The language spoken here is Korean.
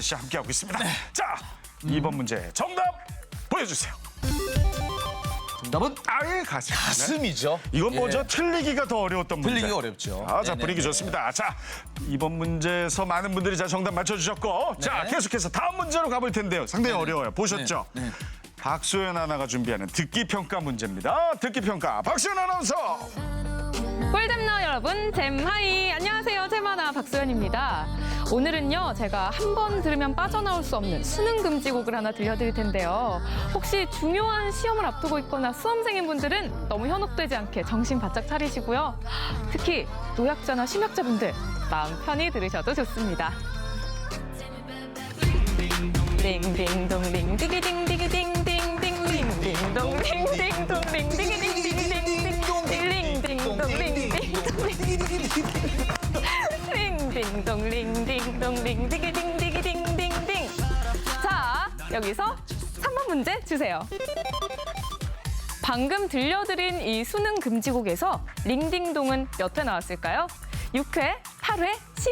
씨 함께하고 있습니다. 자, 이번 문제 정답 보여주세요. 정답은 아예 가슴. 가슴이죠. 이건 뭐죠? 예. 틀리기가 더 어려웠던 문제. 틀리기 어렵죠. 아, 자, 네네네. 분위기 좋습니다. 자, 이번 문제에서 많은 분들이 자 정답 맞춰주셨고, 자, 네. 계속해서 다음 문제로 가볼 텐데요. 상당히 어려워요. 보셨죠? 네, 네. 박소연 아나가 준비하는 듣기 평가 문제입니다. 듣기 평가 박소연 아나운서. 꿀잼너 여러분, 잼하이! 안녕하세요, 잼하나 박소연입니다. 오늘은요, 제가 한 번 들으면 빠져나올 수 없는 수능 금지곡을 하나 들려드릴 텐데요. 혹시 중요한 시험을 앞두고 있거나 수험생인 분들은 너무 현혹되지 않게 정신 바짝 차리시고요. 특히 노약자나 심약자분들 마음 편히 들으셔도 좋습니다. 링딩동 링디기딩 디기딩 딩딩 링딩동 링딩동 링디기딩 딩딩 딩딩 링딩동 링딩동 링딩동 링딩동 딩동 링딩동 링디기 딩디기 딩딩딩. 자, 여기서 3번 문제 주세요. 방금 들려드린 이 수능 금지곡에서 링딩동은 몇 회 나왔을까요? 6회, 8회, 10회.